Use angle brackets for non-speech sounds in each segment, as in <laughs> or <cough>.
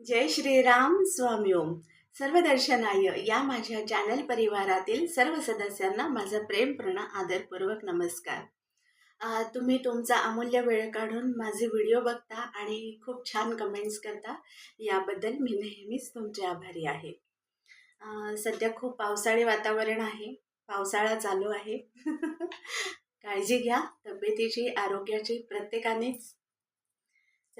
जय श्रीराम स्वामी ओम. सर्व दर्शनाय या माझ्या चॅनल परिवारातील सर्व सदस्यांना माझा प्रेमपूर्ण आदरपूर्वक नमस्कार. तुम्ही तुमचा अमूल्य वेळ काढून माझे व्हिडिओ बघता आणि खूप छान कमेंट्स करता याबद्दल मी नेहमीच तुमचे आभारी आहे. सध्या खूप पावसाळी वातावरण आहे पावसाळा चालू आहे. <laughs> काळजी घ्या तब्येतीची आरोग्याची प्रत्येकानेच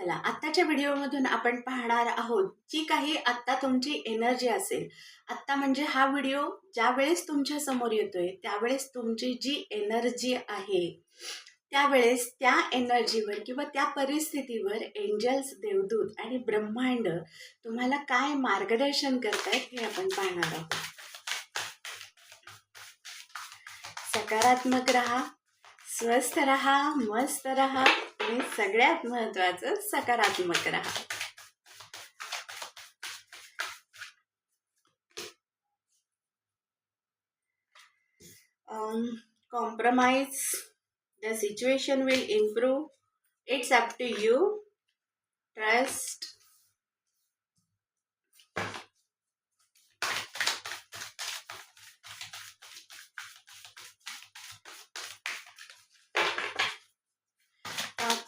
चला आत्ताच्या व्हिडिओमधून आपण पाहणार आहोत जी काही आत्ता तुमची एनर्जी असेल. आत्ता म्हणजे हा व्हिडिओ ज्या वेळेस तुमच्यासमोर येतोय त्यावेळेस तुमची जी एनर्जी आहे त्यावेळेस त्या एनर्जीवर किंवा त्या परिस्थितीवर एंजल्स देवदूत आणि ब्रह्मांड तुम्हाला काय मार्गदर्शन करतायत हे आपण पाहणार आहोत. सकारात्मक राहा स्वस्थ राहा मस्त राहा. आणि सगळ्यात महत्वाचं सकारात्मक राहा. Compromise the situation will improve it's up to you trust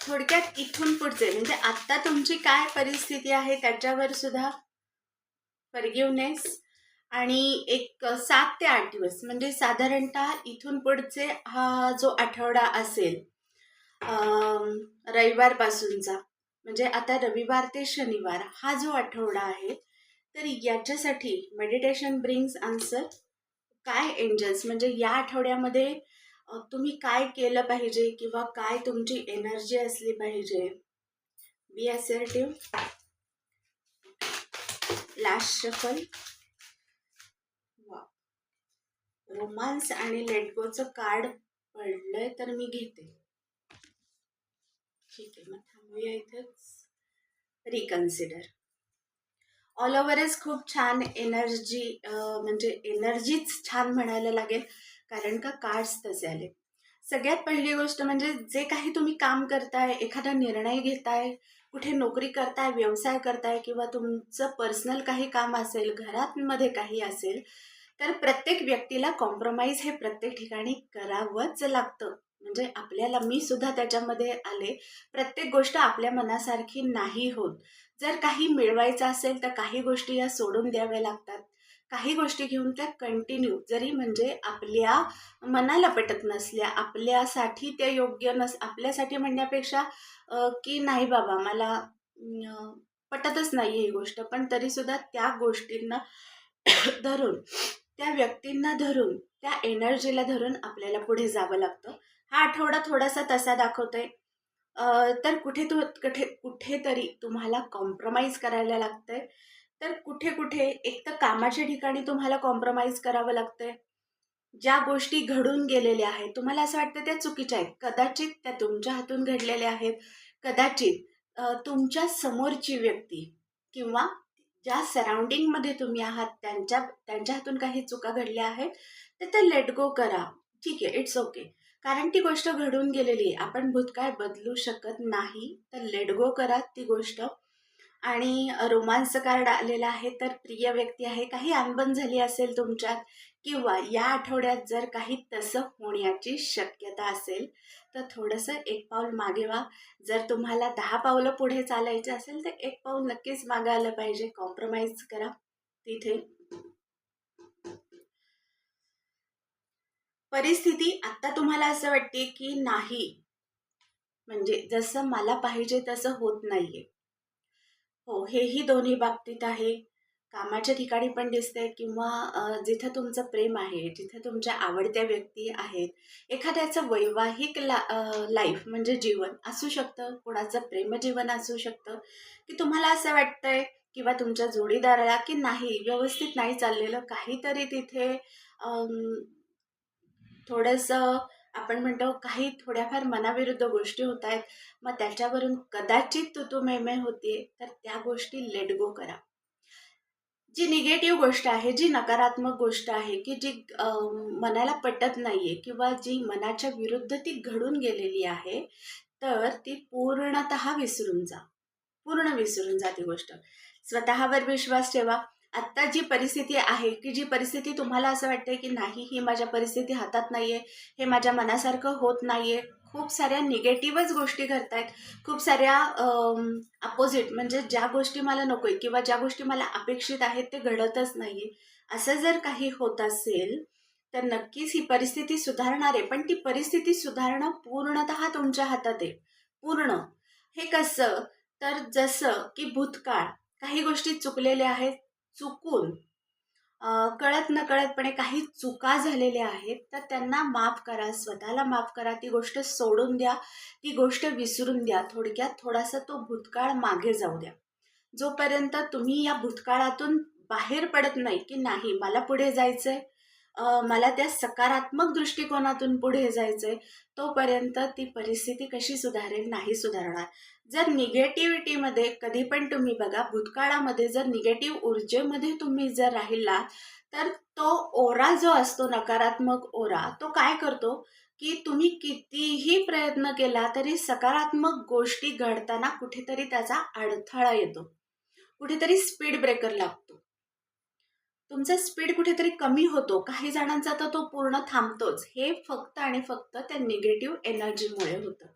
थोडक्यात इथून पुढचे म्हणजे आत्ता तुमची काय परिस्थिती आहे त्याच्यावर सुद्धा फॉरगिवनेस आणि एक सात ते आठ दिवस म्हणजे साधारणतः इथून पुढचे हा जो आठवडा असेल रविवारपासूनचा म्हणजे आता रविवार ते शनिवार हा जो आठवडा आहे तर याच्यासाठी मेडिटेशन ब्रिंग्स आन्सर काय एंजल्स म्हणजे या आठवड्यामध्ये तुम्ही काय केलं पाहिजे किंवा काय तुमची एनर्जी असली पाहिजे? Be assertive last shuffle. Romance आणि लेटगोचं कार्ड पडलंय तर मी घेते. ठीक आहे मग थांबूया इथेच. रिकन्सिडर ऑल ओव्हरच खूप छान एनर्जी म्हणजे एनर्जीच छान म्हणायला लागेल. कारण का कार्ड्स तसे आले. सगळ्यात पहिली गोष्ट म्हणजे जे काही तुम्ही काम करताय एखादा निर्णय घेताय कुठे नोकरी करताय व्यवसाय करताय किंवा तुमचं पर्सनल काही काम असेल घरांमध्ये काही असेल तर प्रत्येक व्यक्तीला कॉम्प्रोमाइज हे प्रत्येक ठिकाणी करावंच लागतं. म्हणजे आपल्याला मी सुद्धा त्याच्यामध्ये आले. प्रत्येक गोष्ट आपल्या मनासारखी नाही होत. जर काही मिळवायचं असेल तर काही गोष्टी या सोडून द्याव्या लागतात. काही गोष्टी घेऊन त्या कंटिन्यू जरी म्हणजे आपल्या मनाला पटत नसल्या आपल्यासाठी त्या योग्य नस आपल्यासाठी म्हणण्यापेक्षा की नाही बाबा मला पटतच नाही ही गोष्ट पण तरीसुद्धा त्या गोष्टींना <coughs> धरून त्या व्यक्तींना धरून त्या एनर्जीला धरून आपल्याला पुढे जावं लागतं. हा आठवडा थोडासा तसा दाखवतोय. तर कुठे तू कुठे कुठेतरी तुम्हाला कॉम्प्रोमाइज करायला लागतंय. तर कुठे कुठे एक तर कामाच्या ठिकाणी तुम्हाला कॉम्प्रोमाइज करावं लागतंय. ज्या गोष्टी घडून गेलेल्या आहेत तुम्हाला असं वाटतं त्या चुकीच्या आहेत. कदाचित त्या तुमच्या हातून घडलेल्या आहेत. कदाचित तुमच्या समोरची व्यक्ती किंवा ज्या सराउंडिंगमध्ये तुम्ही आहात त्यांच्या त्यांच्या हातून काही चुका घडल्या आहेत तर त्या लेट गो करा. ठीक आहे इट्स ओके कारण ती गोष्ट घडून गेलेली आहे. आपण भूतकाळ बदलू शकत नाही तर लेट गो करा ती गोष्ट. आणि रोमांस कार्ड आलेलं आहे तर प्रिय व्यक्ती आहे काही अनबन झाली असेल तुमच्यात किंवा या आठवड्यात जर काही तसं होण्याची शक्यता असेल तर थोडंसं एक पाऊल मागे व्हा. जर तुम्हाला दहा पावलं पुढे चालायचं असेल तर एक पाऊल नक्कीच मागायला आलं पाहिजे. कॉम्प्रोमाइज करा. तिथे परिस्थिती आत्ता तुम्हाला असं वाटते की नाही. म्हणजे जसं मला पाहिजे तसं होत नाहीये. हो हेही दोन्ही बाबतीत आहे. कामाच्या ठिकाणी पण दिसते किंवा जिथं तुमचं प्रेम आहे जिथं तुमच्या आवडत्या व्यक्ती आहेत एखाद्याचं वैवाहिक ला लाईफ म्हणजे जीवन असू शकतं कोणाचं प्रेमजीवन असू शकतं की तुम्हाला असं वाटतंय किंवा तुमच्या जोडीदाराला की नाही व्यवस्थित नाही चाललेलं काहीतरी तिथे थोडंसं आपण म्हणतो काही थोड्याफार मनाविरुद्ध गोष्टी होत आहेत. मग त्याच्यावरून कदाचित तू तू मेमे होते तर त्या गोष्टी लेट गो करा. जी निगेटिव्ह गोष्ट आहे जी नकारात्मक गोष्ट आहे की जी मनाला पटत नाहीये किंवा जी मनाच्या विरुद्ध ती घडून गेलेली आहे तर ती पूर्णत विसरून जा. पूर्ण विसरून जा ती गोष्ट. स्वतःवर विश्वास ठेवा. आत्ता जी परिस्थिती आहे की जी परिस्थिती तुम्हाला असं वाटते की नाही ही माझ्या परिस्थिती हातात नाही आहे हे माझ्या मनासारखं होत नाही आहे खूप साऱ्या निगेटिव्हच गोष्टी घडतायत. खूप साऱ्या अपोजिट म्हणजे ज्या गोष्टी मला नको आहे किंवा ज्या गोष्टी मला अपेक्षित आहेत ते घडतच नाहीये. असं जर काही होत असेल तर नक्कीच ही परिस्थिती सुधारणार आहे. पण ती परिस्थिती सुधारणं पूर्णतः तुमच्या हातात आहे. पूर्ण. हे कसं? तर जसं की भूतकाळ. काही गोष्टी चुकलेल्या आहेत चुकून कळत न कळतपणे काही चुका झालेल्या आहेत तर त्यांना माफ करा स्वतःला माफ करा. ती गोष्ट सोडून द्या ती गोष्ट विसरून द्या. थोडक्यात थोडासा तो भूतकाळ मागे जाऊ द्या. जोपर्यंत तुम्ही या भूतकाळातून बाहेर पडत नाही की नाही मला पुढे जायचं आहे मला त्या सकारात्मक दृष्टिकोनातून पुढे जायचंय तोपर्यंत ती परिस्थिती कशी सुधारेल नाही सुधारणार. जर निगेटिव्हिटीमध्ये कधी पण तुम्ही बघा भूतकाळामध्ये जर निगेटिव्ह ऊर्जेमध्ये तुम्ही जर राहिला तर तो ओरा जो असतो नकारात्मक ओरा तो काय करतो? की तुम्ही कितीही प्रयत्न केला तरी सकारात्मक गोष्टी घडताना कुठेतरी त्याचा अडथळा येतो. कुठेतरी स्पीड ब्रेकर लागतो. तुमचा स्पीड कुठेतरी कमी होतो. काही जणांचा तर तो पूर्ण थांबतोच. हे फक्त आणि फक्त त्या निगेटिव्ह एनर्जीमुळे होतं.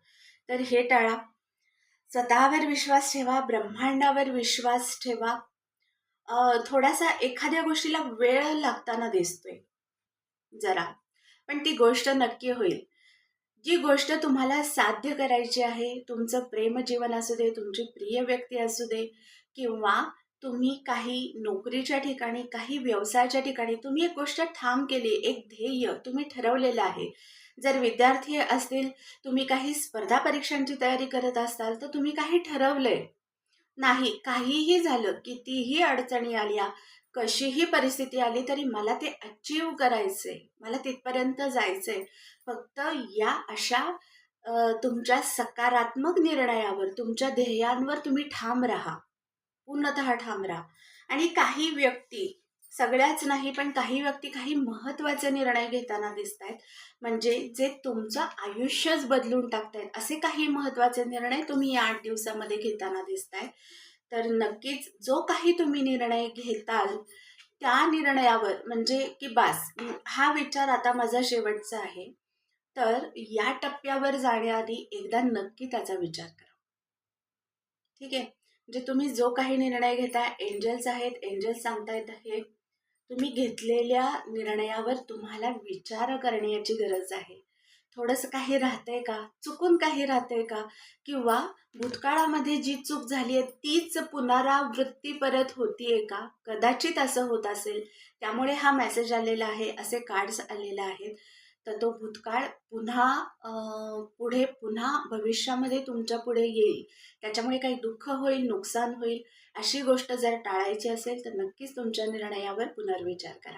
तर हे टाळा. स्वतःवर विश्वास ठेवा ब्रह्मांडावर विश्वास ठेवा. थोडासा एखाद्या गोष्टीला वेळ लागताना दिसतोय. जरा. पण ती गोष्ट नक्की होईल. जी गोष्ट तुम्हाला साध्य करायची आहे तुमचं प्रेमजीवन असू दे तुमची प्रिय व्यक्ती असू दे किंवा तुम्ही काही नोकरीच्या ठिकाणी काही व्यवसायाच्या ठिकाणी तुम्ही एक गोष्ट ठाम केली एक ध्येय तुम्ही ठरवलेलं आहे. जर विद्यार्थी असतील तुम्ही काही स्पर्धा परीक्षांची तयारी करत असाल तर तुम्ही काही ठरवलंय. नाही काहीही झालं कितीही अडचणी आल्या कशीही परिस्थिती आली तरी मला ते अचीव करायचंय मला तिथपर्यंत जायचंय. फक्त या अशा तुमच्या सकारात्मक निर्णयावर तुमच्या ध्येयांवर तुम्ही ठाम राहा. पूर्णतः ठाम राहा आणि काही व्यक्ती सगळ्याच नाही पण काही व्यक्ती काही महत्त्वाचे निर्णय घेताना दिसत आहेत म्हणजे जे तुमचं आयुष्यच बदलून टाकतायत असे काही महत्त्वाचे निर्णय तुम्ही या आठ दिवसामध्ये घेताना दिसताय तर नक्कीच जो काही तुम्ही निर्णय घेताल त्या निर्णयावर म्हणजे की बास हा विचार आता माझा शेवटचा आहे. तर या टप्प्यावर जाण्याआधी एकदा नक्की त्याचा विचार करा. ठीक आहे? म्हणजे तुम्ही जो काही निर्णय घेताय एंजल्स आहेत एंजल्स सांगतायत हे तुम्ही घेतलेल्या निर्णयावर तुम्हाला विचार करण्याची गरज आहे. थोडंसं काही राहतंय का? चुकून काही राहतंय का? किंवा भूतकाळामध्ये जी चूक झाली आहे तीच पुनरावृत्ती परत होतीये का? कदाचित असं होत असेल. त्यामुळे हा मेसेज आलेला आहे असे कार्ड्स आलेले आहेत. तर तो भूतकाळ पुन्हा पुढे पुन्हा भविष्यामध्ये तुमच्यापुढे येईल. त्याच्यामुळे काही दुःख होईल नुकसान होईल अशी गोष्ट जर टाळायची असेल तर नक्कीच तुमच्या निर्णयावर पुनर्विचार करा.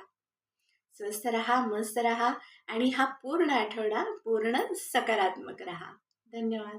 स्वस्थ रहा मस्त रहा आणि हा पूर्ण आठवडा पूर्ण सकारात्मक रहा. धन्यवाद.